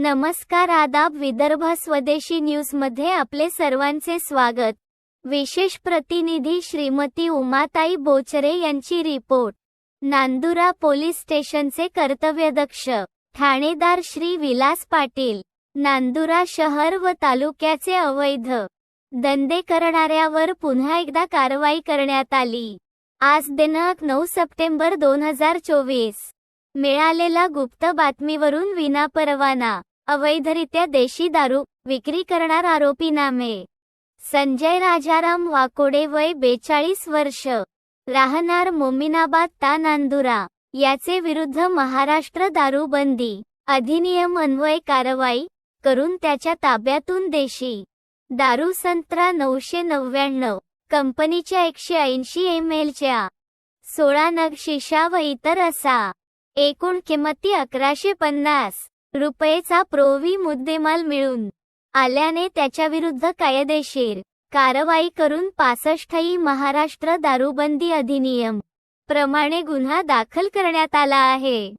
नमस्कार आदाब विदर्भ स्वदेशी न्यूजमध्ये आपले सर्वांचे स्वागत. विशेष प्रतिनिधी श्रीमती उमाताई बोचरे यांची रिपोर्ट. नांदुरा पोलीस स्टेशनचे कर्तव्यदक्ष ठाणेदार श्री विलास पाटील नांदुरा शहर व तालुक्याचे अवैध धंदे करणाऱ्यावर पुन्हा एकदा कारवाई करण्यात आली. आज दिनांक नऊ सप्टेंबर दोन हजार चोवीस. मिळालेला गुप्त बातमीवरून विनापरवाना. अवैधरित्या देशी दारू विक्री करणार आरोपी नामे. संजय राजाराम वाकोडे वय बेचाळीस वर्ष. राहणार मोमिनाबाद ता नांदुरा. याचे विरुद्ध महाराष्ट्र दारूबंदी. अधिनियम अन्वय कारवाई करून त्याच्या ताब्यातून देशी. दारू संत्रा नऊशे नव्याण्णव कंपनीच्या एकशे ऐंशी एम एलच्या. सोळा नग शिशा व इतर असा. एकूण किंमती अकराशे पन्नास. रुपयेचा प्रोवी मुद्देमाल मिळून आल्याने त्याच्याविरुद्ध कायदेशीर कारवाई करून पासष्टही महाराष्ट्र दारूबंदी अधिनियम प्रमाणे गुन्हा दाखल करण्यात आला आहे.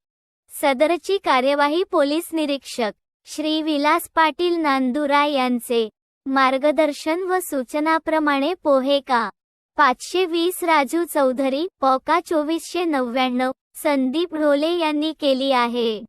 सदरची कार्यवाही पोलीस निरीक्षक श्री विलास पाटील नांदुरा यांचे मार्गदर्शन व सूचनाप्रमाणे पोहे का पाचशे वीस राजू चौधरी पॉका चोवीसशे नव्याण्णव संदीप ढोले यांनी केली आहे.